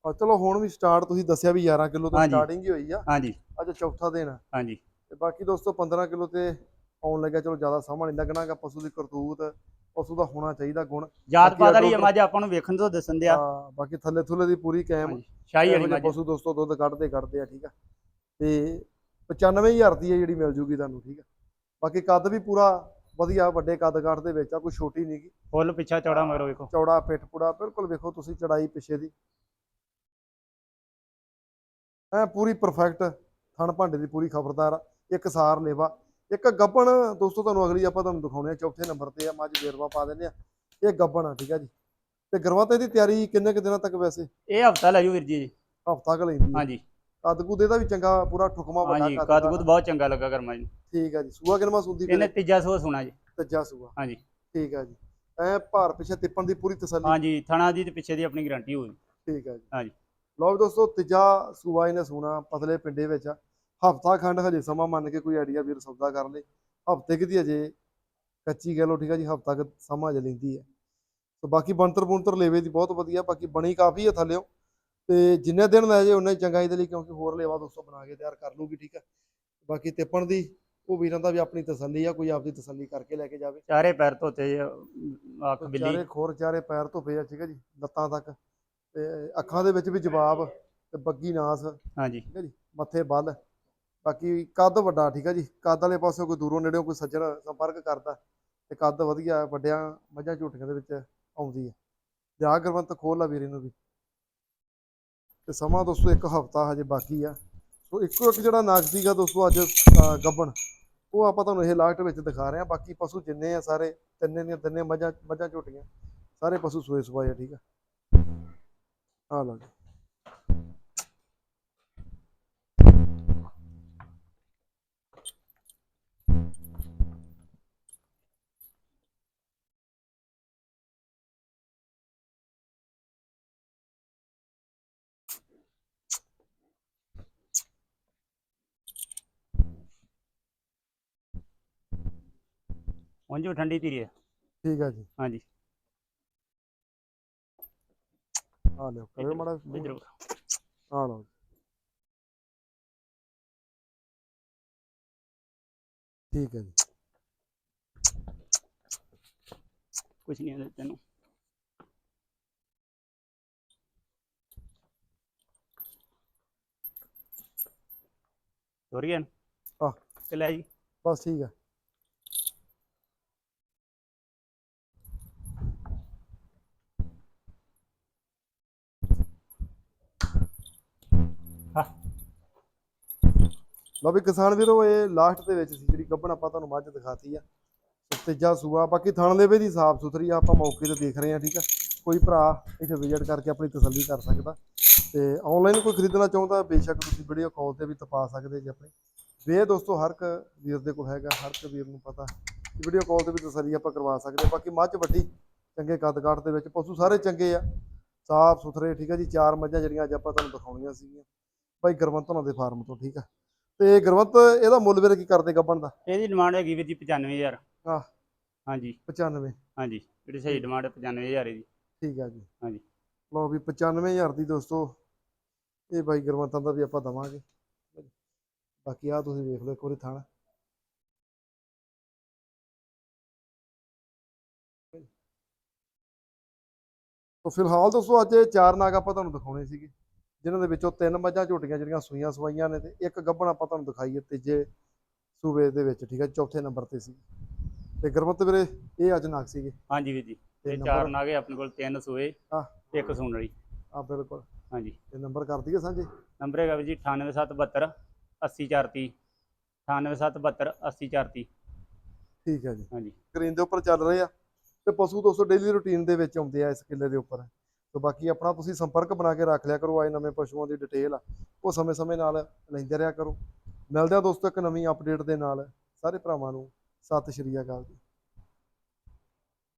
ਆ ਚਲੋ ਹੁਣ ਵੀ ਸਟਾਰਟ ਤੁਸੀਂ ਦੱਸਿਆ ਵੀ 11 ਕਿਲੋ ਤੋਂ ਹਾਂਜੀ। ਸਟਾਰਟਿੰਗ ਹੀ ਹੋਈ ਆ। ਹਾਂਜੀ। ਅੱਜ ਚੌਥਾ ਦਿਨ ਆ। ਹਾਂਜੀ। ਤੇ ਬਾਕੀ ਦੋਸਤੋ 15 ਕਿਲੋ ਤੇ ਆਉਣ ਲੱਗਿਆ ਚਲੋ ਜ਼ਿਆਦਾ ਸਮਾਂ ਨਹੀਂ ਲੱਗਣਾਗਾ ਪਸ਼ੂ ਦੀ ਕਰਤੂਤ ਪਸ਼ੂ ਦਾ ਹੋਣਾ ਚਾਹੀਦਾ ਗੁਣ। ਜਾਤ ਬਾਕੀ ਪਾਤ ਵਾਲੀ ਮੱਝ ਆਪਾਂ ਨੂੰ ਵੇਖਣ ਤੋਂ ਦੱਸਣ ਦਿਆ। ਹਾਂ, ਬਾਕੀ ਥੱਲੇ ਥੁੱਲੇ ਦੀ ਪੂਰੀ ਕਾਇਮ ਹਾਂਜੀ, ਸ਼ਾਹੀ ਵਾਲੀ ਜਿਹੇ ਮੱਝ। ਪਸ਼ੂ ਦੋਸਤੋ ਦੁੱਧ ਕੱਢਦੇ ਕੱਢਦੇ ਆ ਠੀਕ ਆ। ਤੇ 95000 ਦੀ ਹੈ ਜਿਹੜੀ ਮਿਲ ਜੂਗੀ ਤੁਹਾਨੂੰ ਠੀਕ ਆ? ਬਾਕੀ ਕੱਦ ਵੀ ਪੂਰਾ ਵਧੀਆ ਵੱਡੇ ਕੱਦ ਕਾਠ ਦੇ ਵਿੱਚ ਆ ਕੋਈ ਛੋਟੀ ਨਹੀਂ ਗੀ। ਫੁੱਲ ਪਿੱਛਾ ਚੌੜਾ ਮਗਰ ਵੇਖੋ। ਚੌੜਾ ਪਿੱਠ ਪੁੜਾ ਬਿਲਕੁਲ ਵੇਖੋ ਤੁਸੀਂ ਚੜਾਈ ਪਿੱਛੇ ਦੀ। ਐ ਪੂਰੀ ਪਰਫੈਕਟ ਥਣ ਭਾਂਡੇ ਦੀ ਪੂਰੀ ਖਬਰਦਾਰ ਇੱਕ ਸਾਰ ਲੇਵਾ। ਇੱਕ ਗੱਬਣ ਦੋਸਤੋ ਤੁਹਾਨੂੰ ਅਗਲੀ ਆਪਾਂ ਤੁਹਾਨੂੰ ਦਿਖਾਉਣੇ ਆ ਚੌਥੇ ਨੰਬਰ ਤੇ ਆ ਮੱਝ ਵੇਰਵਾ ਪਾ ਦਿੰਦੇ ਆ। ਇਹ ਗੱਬਣ ਆ ਠੀਕ ਆ ਜੀ। ਤੇ ਗਰਵਾਤੇ ਦੀ ਤਿਆਰੀ ਕਿੰਨੇ ਕੁ ਦਿਨਾਂ ਤੱਕ ਵੈਸੇ? ਇਹ ਹਫਤਾ ਲੈ ਜੂ ਵੀਰ ਜੀ। ਹਫਤਾ ਕ ਲੈਂਦੀ ਹਾਂਜੀ। ਕੱਦ ਕੁਦ ਇਹਦਾ ਵੀ ਚੰਗਾ ਪੂਰਾ ਠੁਕਮਾ ਵੱਡਾ ਹਾਂਜੀ ਕੱਦ ਦਾ। ਬਹੁਤ ਚੰਗਾ ਲੱਗਾ ਕਰਮਾ ਜੀ। ਠੀਕ ਆ ਜੀ ਸੂਆ ਕਿਨਮਾ ਸੁੰਦੀ ਇਹਨੇ ਫਿਰ? ਤੀਜਾ ਸੋ ਸੁਣਾ ਜੀ। ਤੱਜਾ ਸੂਆ। ਹਾਂਜੀ। ਠੀਕ ਆ ਜੀ। ਐ ਭਾਰ ਪਿੱਛੇ ਤਿੱਪਣ ਦੀ ਪੂਰੀ ਤਸੱਲੀ। ਹਾਂਜੀ ਥਣਾ ਦੀ ਤੇ ਪਿੱਛੇ ਦੀ ਆਪਣੀ ਗਾਰੰਟੀ ਹੋਊਗੀ ਠੀਕ ਆ ਜੀ। ਹਾਂਜੀ। ਲਓ ਵੀ ਦੋਸਤੋ ਤੀਜਾ ਸੂਆ ਇਹਨੇ ਸੂਣਾ ਪਤਲੇ ਪਿੰਡੇ ਵਿੱਚ। ਹਫਤਾ ਖੰਡ ਹਜੇ ਸਮਾਂ ਮੰਨ ਕੇ ਕੋਈ ਆਈਡੀਆ ਵੀਰ ਸੌਦਾ ਕਰ ਲੇ। ਹਫ਼ਤੇ ਕਿ ਦੀ ਅਜੇ ਕੱਚੀ ਕਹਿ ਲਓ ਠੀਕ ਆ ਜੀ ਹਫਤਾ ਕੁ ਸਮਾਂ ਅਜੇ ਲੈਂਦੀ ਹੈ ਤੇ ਬਾਕੀ ਬੰਤਰ ਬੁੰਤਰ ਲੇਵੇ ਦੀ ਬਹੁਤ ਵਧੀਆ ਬਾਕੀ ਬਣੀ ਕਾਫੀ ਹੈ ਥੱਲਿਓ। ਤੇ ਜਿੰਨੇ ਦਿਨ ਲੈ ਜੇ ਉਨੇ ਚੰਗਾ ਇਹਦੇ ਲਈ ਕਿਉਂਕਿ ਹੋਰ ਲੇਵਾ ਦੋਸਤੋ ਬਣਾ ਕੇ ਤਿਆਰ ਕਰ ਲੂਗੀ ਠੀਕ ਆ? ਬਾਕੀ ਤਿੱਪਣ ਦੀ ਉਹ ਵੀਰਾਂ ਦਾ ਵੀ ਆਪਣੀ ਤਸੱਲੀ ਆ ਕੋਈ ਆਪਦੀ ਤਸੱਲੀ ਕਰਕੇ ਲੈ ਕੇ ਜਾਵੇ। ਚਾਰੇ ਪੈਰ ਧੋਤੇ ਜੇ, ਅੱਖ ਬਿੱਲੀ। ਚਾਰੇ ਖੋਰ ਚਾਰੇ ਪੈਰ ਧੁੱਪੇ ਆ ਠੀਕ ਹੈ ਜੀ ਲੱਤਾਂ ਤੱਕ। ਤੇ ਅੱਖਾਂ ਦੇ ਵਿੱਚ ਵੀ ਜਵਾਬ ਤੇ ਬੱਗੀ ਨਾਸ ਹਾਂਜੀ। ਠੀਕ ਹੈ ਜੀ ਮੱਥੇ ਬੱਲ। ਬਾਕੀ ਕੱਦ ਵੱਡਾ ਠੀਕ ਹੈ ਜੀ ਕੱਦ ਵਾਲੇ ਪਾਸੇ ਕੋਈ ਦੂਰੋਂ ਨੇੜਿਓਂ ਕੋਈ ਸੱਜਣ ਸੰਪਰਕ ਕਰਦਾ ਤੇ ਕੱਦ ਵਧੀਆ ਵੱਡਿਆਂ ਮੱਝਾਂ ਝੂਟੀਆਂ ਦੇ ਵਿੱਚ ਆਉਂਦੀ ਹੈ ਜਾ ਗੁਰਵੰਤ ਖੋਲ ਲਾ ਵੀਰੇ ਨੂੰ ਵੀ। ਤੇ ਸਮਾਂ ਦੋਸਤੋ ਇੱਕ ਹਫਤਾ ਹਜੇ ਬਾਕੀ ਆ। ਸੋ ਇੱਕੋ ਇੱਕ ਜਿਹੜਾ ਨਾਗ ਸੀਗਾ ਦੋਸਤੋ ਅੱਜ ਗੱਬਣ, ਉਹ ਆਪਾਂ ਤੁਹਾਨੂੰ ਇਹ ਲਾਸਟ ਵਿੱਚ ਦਿਖਾ ਰਹੇ ਹਾਂ। ਬਾਕੀ ਪਸ਼ੂ ਜਿੰਨੇ ਆ ਸਾਰੇ, ਤਿੰਨੇ ਦੀਆਂ ਤਿੰਨੇ ਮੱਝਾਂ ਮੱਝਾਂ ਝੋਟੀਆਂ, ਸਾਰੇ ਪਸ਼ੂ ਸੋਏ ਸਵਾਏ ਆ, ਠੀਕ ਆ? ਆ ਲਓ ਉਂਝ ਵੀ ਠੰਡੀ ਧੀਰੀ ਹੈ। ਠੀਕ ਹੈ ਜੀ। ਹਾਂਜੀ। ਆ ਲਿਓ ਕਰਿਓ ਮਾੜਾ ਇਧਰ ਆ ਲਓ। ਠੀਕ ਹੈ ਜੀ। ਕੁਝ ਨਹੀਂ ਆਉਂਦਾ ਤੈਨੂੰ। ਤੋਰੀਏ ਆਹ। ਤੇ ਲੈ ਜੀ। ਬਸ ਠੀਕ ਹੈ ਹਾਂ। ਲਓ ਵੀ ਕਿਸਾਨ ਵੀਰੋ, ਇਹ ਲਾਸਟ ਦੇ ਵਿੱਚ ਸੀ ਜਿਹੜੀ ਗੱਭਣ ਆਪਾਂ ਤੁਹਾਨੂੰ ਮੱਝ ਦਿਖਾਤੀ ਆ। ਸੋ ਸੂਆ, ਬਾਕੀ ਥਣ ਲੇਵੇ ਦੀ ਸਾਫ਼ ਸੁਥਰੀ ਆ, ਆਪਾਂ ਮੌਕੇ ਤੇ ਦੇਖ ਰਹੇ ਆ, ਠੀਕ ਆ। ਕੋਈ ਭਰਾ ਇੱਥੇ ਵਿਜ਼ਿਟ ਕਰਕੇ ਆਪਣੀ ਤਸੱਲੀ ਕਰ ਸਕਦਾ। ਤੇ ਆਨਲਾਈਨ ਕੋਈ ਖਰੀਦਣਾ ਚਾਹੁੰਦਾ, ਬੇਸ਼ੱਕ ਤੁਸੀਂ ਵੀਡੀਓ ਕਾਲ ਤੇ ਵੀ ਤਪਾ ਸਕਦੇ ਜੇ ਆਪਣੇ। ਵੇ ਦੋਸਤੋ, ਹਰ ਇੱਕ ਵੀਰ ਦੇ ਕੋਲ ਹੈਗਾ, ਹਰ ਇੱਕ ਵੀਰ ਨੂੰ ਪਤਾ ਵੀਡੀਓ ਕਾਲ ਤੇ ਵੀ ਤਸੱਲੀ ਆਪਾਂ ਕਰਵਾ ਸਕਦੇ ਹਾਂ। ਬਾਕੀ ਮੱਝ ਵੱਡੀ, ਚੰਗੇ ਕੱਦ ਕਾਠ ਦੇ ਵਿੱਚ, ਪਸ਼ੂ ਸਾਰੇ ਚੰਗੇ ਆ। ਸਾਫ਼ ਸੁਥਰੇ, ਠੀਕ ਆ ਜੀ, ਚਾਰ ਮੱਝਾਂ ਜਿਹੜੀਆਂ ਅੱਜ ਆਪਾਂ ਤੁਹਾਨੂੰ ਦਿਖਾਉਣੀਆਂ ਸੀਗੀਆਂ। ਭਾਈ ਗੁਰਵੰਤ ਉਹਨਾਂ ਦੇ ਫਾਰਮ ਤੋਂ ਠੀਕ ਆ। ਤੇ ਗੁਰਵੰਤ ਇਹਦਾ ਮੁੱਲ ਵੀਰ ਕੀ ਕਰਦੇ ਗੱਬਣ ਦਾ? ਇਹਦੀ ਡਿਮਾਂਡ ਹੈਗੀ ਵੀਰ ਜੀ 95000 ਆਹ। ਹਾਂਜੀ। 95 ਹਾਂਜੀ ਜਿਹੜੀ ਸਹੀ ਡਿਮਾਂਡ ਹੈ 95000 ਦੀ ਠੀਕ ਆ ਜੀ। ਹਾਂਜੀ। ਲਓ ਵੀ 95000 ਦੀ ਦੋਸਤੋ ਇਹ ਭਾਈ ਗੁਰਵੰਤਾਂ ਦਾ ਵੀ ਆਪਾਂ ਦਵਾਂਗੇ। ਬਾਕੀ ਆ ਤੁਸੀਂ ਵੇਖ ਲਓ ਇੱਕ ਵਾਰੀ ਥਾਣਾ। ਤੋ ਫਿਲਹਾਲ ਦੋਸਤੋ ਅੱਜ ਇਹ ਚਾਰ ਨਾਗ ਆਪਾਂ ਤੁਹਾਨੂੰ ਦਿਖਾਉਣੇ ਸੀਗੇ। ਜਿਨ੍ਹਾਂ ਦੇ ਵਿੱਚੋਂ ਤਿੰਨ ਮੱਝਾਂ ਝੋਟੀਆਂ ਜਿਹੜੀਆਂ ਸੂਈਆਂ ਸਵਾਈਆਂ ਨੇ ਤੇ ਇੱਕ ਗੱਭਣ ਆਪਾਂ ਤੁਹਾਨੂੰ ਦਿਖਾਈ ਹੈ ਤੀਜੇ ਸੂਬੇ ਦੇ ਵਿੱਚ ਠੀਕ ਹੈ ਚੌਥੇ ਨੰਬਰ ਤੇ ਸੀ। ਤੇ ਗੁਰਵੰਤ ਵੀਰੇ ਇਹ ਅੱਜ ਨਾਗ ਸੀਗੇ। ਹਾਂਜੀ ਵੀਰ ਜੀ ਤੇ ਚਾਰ ਨਾਗੇ ਆਪਣੇ ਕੋਲ ਤਿੰਨ ਸੂਏ ਆਹ। ਇੱਕ ਸੂਣ ਵਾਲੀ। ਆ ਬਿਲਕੁਲ। ਹਾਂਜੀ। ਤੇ ਨੰਬਰ ਕਰ ਦਈਏ ਸਾਂਝੇ? ਨੰਬਰ ਹੈਗਾ ਵੀਰ ਜੀ 98772 80430 98772 80430 ਠੀਕ ਹੈ ਜੀ। ਹਾਂਜੀ। ਸਕਰੀਨ ਦੇ ਉੱਪਰ ਚੱਲ ਰਹੇ ਆ। ਤੇ ਪਸ਼ੂ ਦੋਸਤੋ ਡੇਲੀ ਰੁਟੀਨ ਦੇ ਵਿੱਚ ਆਉਂਦੇ ਆ ਇਸ ਕਿੱਲੇ ਦੇ ਉੱਪਰ। ਸੋ ਬਾਕੀ ਆਪਣਾ ਤੁਸੀਂ ਸੰਪਰਕ ਬਣਾ ਕੇ ਰੱਖ ਲਿਆ ਕਰੋ ਆਏ ਨਵੇਂ ਪਸ਼ੂਆਂ ਦੀ ਡਿਟੇਲ ਆ ਉਹ ਸਮੇਂ-ਸਮੇਂ ਨਾਲ ਲੈਂਦੇ ਰਿਹਾ ਕਰੋ। ਮਿਲਦੇ ਆ ਦੋਸਤੋ ਇੱਕ ਨਵੀਂ ਅਪਡੇਟ ਦੇ ਨਾਲ। ਸਾਰੇ ਭਰਾਵਾਂ ਨੂੰ ਸਤਿ ਸ਼੍ਰੀ ਅਕਾਲ ਜੀ।